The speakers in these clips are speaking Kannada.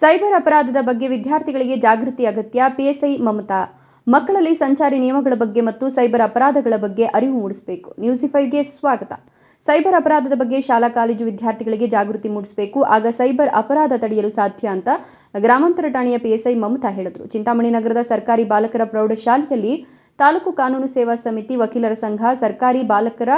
ಸೈಬರ್ ಅಪರಾಧದ ಬಗ್ಗೆ ವಿದ್ಯಾರ್ಥಿಗಳಿಗೆ ಜಾಗೃತಿ ಅಗತ್ಯ, ಪಿಎಸ್ಐ ಮಮತಾ. ಮಕ್ಕಳಲ್ಲಿ ಸಂಚಾರಿ ನಿಯಮಗಳ ಬಗ್ಗೆ ಮತ್ತು ಸೈಬರ್ ಅಪರಾಧಗಳ ಬಗ್ಗೆ ಅರಿವು ಮೂಡಿಸಬೇಕು. ನ್ಯೂಸಿಫೈವ್ಗೆ ಸ್ವಾಗತ. ಸೈಬರ್ ಅಪರಾಧದ ಬಗ್ಗೆ ಶಾಲಾ, ಕಾಲೇಜು ವಿದ್ಯಾರ್ಥಿಗಳಿಗೆ ಜಾಗೃತಿ ಮೂಡಿಸಬೇಕು. ಆಗ ಸೈಬರ್ ಅಪರಾಧ ತಡೆಯಲು ಸಾಧ್ಯ ಅಂತ ಗ್ರಾಮಾಂತರ ಠಾಣೆಯ ಪಿಎಸ್ಐ ಮಮತಾ ಹೇಳಿದರು. ಚಿಂತಾಮಣಿ ನಗರದ ಸರ್ಕಾರಿ ಬಾಲಕರ ಪ್ರೌಢಶಾಲೆಯಲ್ಲಿ ತಾಲೂಕು ಕಾನೂನು ಸೇವಾ ಸಮಿತಿ ವಕೀಲರ ಸಂಘ, ಸರ್ಕಾರಿ ಬಾಲಕರ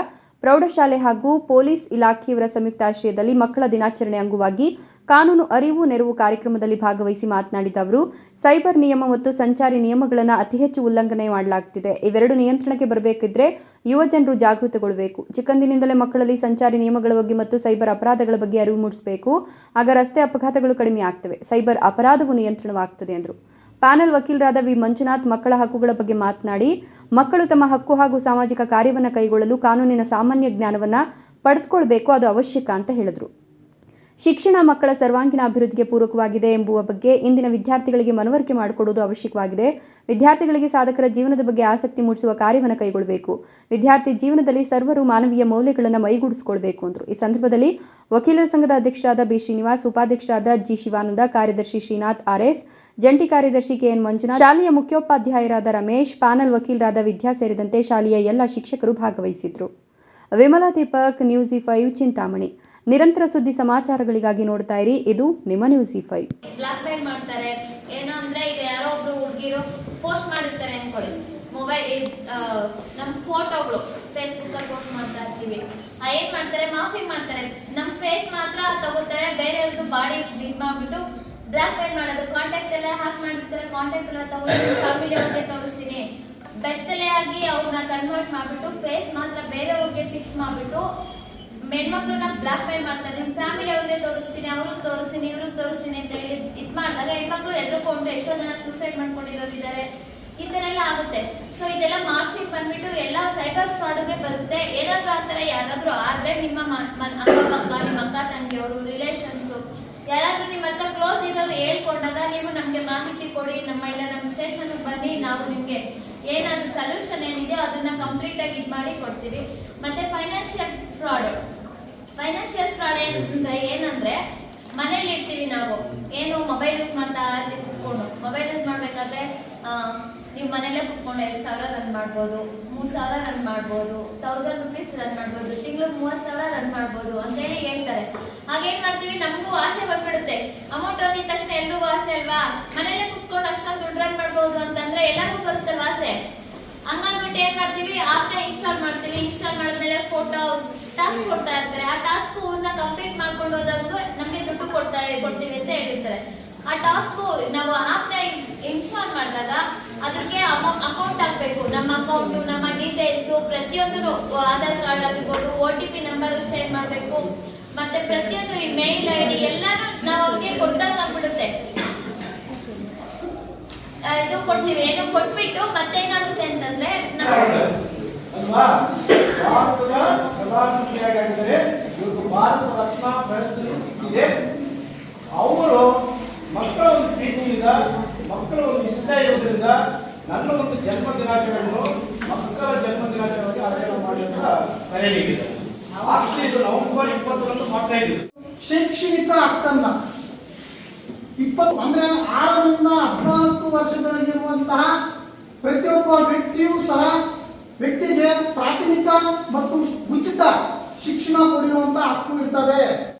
ಪ್ರೌಢಶಾಲೆ ಹಾಗೂ ಪೊಲೀಸ್ ಇಲಾಖೆಯವರ ಸಂಯುಕ್ತ ಆಶ್ರಯದಲ್ಲಿ ಮಕ್ಕಳ ದಿನಾಚರಣೆ ಅಂಗವಾಗಿ ಕಾನೂನು ಅರಿವು ನೆರವು ಕಾರ್ಯಕ್ರಮದಲ್ಲಿ ಭಾಗವಹಿಸಿ ಮಾತನಾಡಿದ ಅವರು, ಸೈಬರ್ ನಿಯಮ ಮತ್ತು ಸಂಚಾರಿ ನಿಯಮಗಳನ್ನು ಅತಿ ಹೆಚ್ಚು ಉಲ್ಲಂಘನೆ ಮಾಡಲಾಗುತ್ತಿದೆ ಇವೆರಡು ನಿಯಂತ್ರಣಕ್ಕೆ ಬರಬೇಕಿದ್ರೆ ಯುವ ಜನರು ಜಾಗೃತಗೊಳ್ಳಬೇಕು ಚಿಕ್ಕಂದಿನಿಂದಲೇ ಮಕ್ಕಳಲ್ಲಿ ಸಂಚಾರಿ ನಿಯಮಗಳ ಬಗ್ಗೆ ಮತ್ತು ಸೈಬರ್ ಅಪರಾಧಗಳ ಬಗ್ಗೆ ಅರಿವು ಮೂಡಿಸಬೇಕು. ಆಗ ರಸ್ತೆ ಅಪಘಾತಗಳು ಕಡಿಮೆ ಆಗ್ತವೆ. ಸೈಬರ್ ಅಪರಾಧವು ನಿಯಂತ್ರಣವಾಗ್ತದೆ ಎಂದರು ಪ್ಯಾನೆಲ್ ವಕೀಲರಾದ ವಿ. ಮಂಜುನಾಥ್ ಮಕ್ಕಳ ಹಕ್ಕುಗಳ ಬಗ್ಗೆ ಮಾತನಾಡಿ, ಮಕ್ಕಳು ತಮ್ಮ ಹಕ್ಕು ಹಾಗೂ ಸಾಮಾಜಿಕ ಕಾರ್ಯವನ್ನು ಕೈಗೊಳ್ಳಲು ಕಾನೂನಿನ ಸಾಮಾನ್ಯ ಜ್ಞಾನವನ್ನು ಪಡೆದುಕೊಳ್ಬೇಕು. ಅದು ಅವಶ್ಯಕ ಅಂತ ಹೇಳಿದರು. ಶಿಕ್ಷಣ ಮಕ್ಕಳ ಸರ್ವಾಂಗೀಣ ಅಭಿವೃದ್ಧಿಗೆ ಪೂರಕವಾಗಿದೆ ಎಂಬುವ ಬಗ್ಗೆ ಇಂದಿನ ವಿದ್ಯಾರ್ಥಿಗಳಿಗೆ ಮನವರಿಕೆ ಮಾಡಿಕೊಡುವುದು ಅವಶ್ಯಕವಾಗಿದೆ. ವಿದ್ಯಾರ್ಥಿಗಳಿಗೆ ಸಾಧಕರ ಜೀವನದ ಬಗ್ಗೆ ಆಸಕ್ತಿ ಮೂಡಿಸುವ ಕಾರ್ಯವನ್ನು ಕೈಗೊಳ್ಳಬೇಕು. ವಿದ್ಯಾರ್ಥಿ ಜೀವನದಲ್ಲಿ ಸರ್ವರು ಮಾನವೀಯ ಮೌಲ್ಯಗಳನ್ನು ಮೈಗೂಡಿಸಿಕೊಳ್ಳಬೇಕು ಅಂದರು. ಈ ಸಂದರ್ಭದಲ್ಲಿ ವಕೀಲರ ಸಂಘದ ಅಧ್ಯಕ್ಷರಾದ ಬಿ. ಶ್ರೀನಿವಾಸ್, ಉಪಾಧ್ಯಕ್ಷರಾದ ಜಿ. ಶಿವಾನಂದ, ಕಾರ್ಯದರ್ಶಿ ಶ್ರೀನಾಥ್, ಆರ್ಎಸ್ ಜಂಟಿ ಕಾರ್ಯದರ್ಶಿ ಕೆಎನ್ ಮಂಜುನಾಥ್, ಶಾಲೆಯ ಮುಖ್ಯೋಪಾಧ್ಯಾಯರಾದ ರಮೇಶ್, ಪ್ಯಾನಲ್ ವಕೀಲರಾದ ವಿದ್ಯಾ ಸೇರಿದಂತೆ ಶಾಲೆಯ ಎಲ್ಲ ಶಿಕ್ಷಕರು ಭಾಗವಹಿಸಿದ್ರು Vimala Deepak, news E five, Chintamani. ನಿರಂತರ ಸುದ್ದಿ ಸಮಾಚಾರಗಳಿಗಾಗಿ ನೋಡ್ತಾ ಇರಿ. ಇದು ನಿಮ್ಮ ನ್ಯೂಸ್ ಈ ಫೈವ್ ಬ್ಲಾಕ್ ಮೇಲ್ ಮಾಡ್ತಾರೆ. ಏನು ಅಂದ್ರೆ ಈಗ ಯಾರೋ ಒಬ್ರು ಹುಡುಗಿರು ಪೋಸ್ಟ್ ಮಾಡಿರ್ತಾರೆ ಅನ್ಕೊಳ್ಳಿ. ಮೊಬೈಲ್ ನಮ್ಮ ಫೋಟೋಗಳು ಫೇಸ್ಬುಕ್ ಅಲ್ಲಿ ಪೋಸ್ಟ್ ಮಾಡ್ತಾ ಇರ್ತೀವಿ. ಏನ್ ಮಾಡ್ತಾರೆ? ಮಾಫಿ ಮಾಡ್ತಾರೆ. ನಮ್ಮ ಫೇಸ್ ಮಾತ್ರ ತಗೋತಾರೆ. ಬೇರೆಯವ್ರದ್ದು ಬಾಡಿ ಬಿಲ್ ಮಾಡ್ಬಿಟ್ಟು ಬ್ಲಾಕ್ ಮೇಲ್ ಮಾಡೋದು. ಕಾಂಟ್ಯಾಕ್ಟ್ ಎಲ್ಲ ಹ್ಯಾಕ್ ಮಾಡಿರ್ತಾರೆ ಕಾಂಟ್ಯಾಕ್ಟ್ ಎಲ್ಲ ತಗೊಂಡು ಫ್ಯಾಮಿಲಿ ಅವ್ರಿಗೆ ತೋರಿಸ್ತೀನಿ. ಬೆತ್ತಲೆಯಾಗಿ ಅವ್ರನ್ನ ಕನ್ವರ್ಟ್ ಮಾಡ್ಬಿಟ್ಟು ಫೇಸ್ ಮಾತ್ರ ಬೇರೆಯವ್ರಿಗೆ ಫಿಕ್ಸ್ ಮಾಡ್ಬಿಟ್ಟು ಹೆಣ್ಮಕ್ಳನ್ನ ಬ್ಲಾಕ್ ಮೇಲ್ ಮಾಡ್ತಾರೆ, ನಿಮ್ ಫ್ಯಾಮಿಲಿ ಅವ್ರಿಗೆ ತೋರಿಸ್ತೀನಿ ಅವ್ರಿಗೆ ತೋರಿಸ್ತೀನಿ ಇವ್ರಿಗೆ ತೋರಿಸ್ತೀನಿ ಅಂತ ಹೇಳಿ ಇದ್ ಮಾಡಿದಾಗ ಹೆಣ್ಮಕ್ಳು ಎದ್ರುಕೊಂಡು ಎಷ್ಟೋ ಜನ ಸೂಸೈಡ್ ಮಾಡ್ಕೊಂಡಿರೋರಿದ್ದಾರೆ. ಈ ಥರ ಎಲ್ಲ ಆಗುತ್ತೆ. ಸೊ ಇದೆಲ್ಲ ಮಾರ್ಕಿಂಗ್ ಬಂದ್ಬಿಟ್ಟು ಎಲ್ಲ ಸೈಬರ್ ಫ್ರಾಡ್ಗೆ ಬರುತ್ತೆ. ಏನಾದ್ರೂ ಆ ಥರ ಯಾರಾದರೂ ಆದರೆ ನಿಮ್ಮ ಅಕ್ಕ ಪಕ್ಕ, ನಿಮ್ಮ ಅಕ್ಕ ತಂಗಿಯವರು ರಿಲೇಷನ್ಸು ಯಾರಾದರೂ ನಿಮ್ಮ ಹತ್ರ ಕ್ಲೋಸ್ ಇರೋರು ಹೇಳ್ಕೊಂಡಾಗ ನೀವು ನಮಗೆ ಮಾಹಿತಿ ಕೊಡಿ, ನಮ್ಮ ಇಲ್ಲ, ನಮ್ಮ ಸ್ಟೇಷನ್ ಬನ್ನಿ, ನಾವು ನಿಮಗೆ ಏನಾದರೂ ಸೊಲ್ಯೂಷನ್ ಏನಿದೆಯೋ ಅದನ್ನ ಕಂಪ್ಲೀಟ್ ಆಗಿ ಇದು ಮಾಡಿ ಕೊಡ್ತೀವಿ. ಮತ್ತೆ ಫೈನಾನ್ಷಿಯಲ್ ಫ್ರಾಡ್ ಫೈನಾನ್ಷಿಯಲ್ ಫ್ರಾಡ್ ಏನಂದ್ರೆ ಏನಂದ್ರೆ ಮನೇಲಿ ಇರ್ತೀವಿ ನಾವು. ಏನು ಮೊಬೈಲ್ ಯೂಸ್ ಮಾಡ್ತಾ ಇರ್ತೀವಿ ಕುತ್ಕೊಂಡು. ಮೊಬೈಲ್ ಯೂಸ್ ಮಾಡ್ಬೇಕಾದ್ರೆ ನೀವು ಮನೇಲೆ ಕುತ್ಕೊಂಡು ಎರಡು ಸಾವಿರ ರನ್ ಮಾಡ್ಬೋದು, ಮೂರು ಸಾವಿರ ರನ್ ಮಾಡ್ಬೋದು ತೌಸಂಡ್ ರುಪೀಸ್ ರನ್ ಮಾಡ್ಬೋದು ತಿಂಗಳು ಮೂವತ್ತು ಸಾವಿರ ರನ್ ಮಾಡ್ಬೋದು ಅಂತೇಳಿ ಹೇಳ್ತಾರೆ. ಹಾಗೇನ್ ಮಾಡ್ತೀವಿ? ನಮಗೂ ಆಸೆ ಬಂದ್ಬಿಡುತ್ತೆ. ಅಮೌಂಟ್ ಅಂದಿದ ತಕ್ಷಣ ಎಲ್ರಿಗೂ ಆಸೆ ಅಲ್ವಾ? ಮನೇಲೆ ಕುತ್ಕೊಂಡು ಅಷ್ಟೊಂದು ದುಡ್ಡು ರನ್ ಮಾಡ್ಬೋದು ಅಂತಂದ್ರೆ ಎಲ್ಲರಿಗೂ ಬರುತ್ತೆ ಆಸೆ? ಹಂಗಂದ್ಬಿಟ್ಟು ಏನ್ ಮಾಡ್ತೀವಿ? ಆಪ್ನ ಇನ್ಸ್ಟಾಲ್ ಮಾಡ್ತೀವಿ. ಇನ್ಸ್ಟಾಲ್ ಮಾಡಿದ್ಮೇಲೆ ಫೋಟೋ ಟಾಸ್ಕ್ ಕೊಡ್ತಾ ಇರ್ತಾರೆ. ಆ ಟಾಸ್ಕ್ ಕಂಪ್ಲೀಟ್ ಮಾಡ್ಕೊಂಡು ಹೋದಾಗ ನಮಗೆ ದುಡ್ಡು ಕೊಡ್ತಾ ಕೊಡ್ತೀವಿ ಅಂತ ಹೇಳಿರ್ತಾರೆ. ಆ ಟಾಸ್ಕ್ ನಾವು ಆಪ್ನ ಇನ್ಸ್ಟಾಲ್ ಮಾಡಿದಾಗ ಅದಕ್ಕೆ ಅಮೌಂಟ್ ಹಾಕ್ಬೇಕು. ನಮ್ಮ ಅಕೌಂಟ್ ನಮ್ಮ ಡೀಟೇಲ್ಸ್ ಪ್ರತಿಯೊಂದು ಆಧಾರ್ ಕಾರ್ಡ್ ಆಗಿರ್ಬೋದು O T P number share ಮಾಡಬೇಕು. ಮತ್ತೆ ಪ್ರತಿಯೊಂದು ಈ ಮೇಲ್ ಐ ಡಿ ಎಲ್ಲಾನು ನಾವು ಅವ್ರಿಗೆ ಕೊಟ್ಟಾಗ ಆಗ್ಬಿಡುತ್ತೆ. ಇದು ಕೊಡ್ತೀವಿ. ಏನು ಕೊಟ್ಬಿಟ್ಟು ಮತ್ತೆ ಏನಾಗುತ್ತೆ ಅಂತಂದ್ರೆ ನಾವು ಪ್ರಧಾನಮಂತ್ರಿಯಾಗಿದ್ದಾರೆ ಇವತ್ತು ಭಾರತ ರತ್ನ ಪ್ರಶಸ್ತಿ ಸಿಕ್ಕಿದೆ. ಅವರು ಮಕ್ಕಳ ಒಂದು ಪ್ರೀತಿಯಿಂದ, ಮಕ್ಕಳ ಒಂದು ಇಷ್ಟ ಇರೋದ್ರಿಂದ ನನ್ನ ಒಂದು ಜನ್ಮ ದಿನಾಚರಣೆಯನ್ನು ಮಕ್ಕಳ ಜನ್ಮ ದಿನಾಚರಣೆಗೆ ಆಚರಣೆ ಮಾಡಿ ಅಂತ ಕರೆ ನೀಡಿದೆ ಆಕ್ಚುಲಿ ಇದು ನವೆಂಬರ್ ಇಪ್ಪತ್ತರಂದು ಮಾಡ್ತಾ ಇದ್ದೀವಿ. ಶೈಕ್ಷಣಿಕ ಹಕ್ಕನ್ನ ಇಪ್ಪತ್ತು ಅಂದ್ರೆ ಆರರಿಂದ ಹದಿನಾಲ್ಕು ವರ್ಷದೊಳಗಿರುವಂತಹ ಪ್ರತಿಯೊಬ್ಬ ವ್ಯಕ್ತಿಯೂ ಸಹ ವ್ಯಕ್ತಿಗೆ ಪ್ರಾಥಮಿಕ ಮತ್ತು ಉಚಿತ ಶಿಕ್ಷಣ ಪಡೆಯುವಂತ ಹಕ್ಕು ಇರ್ತದೆ.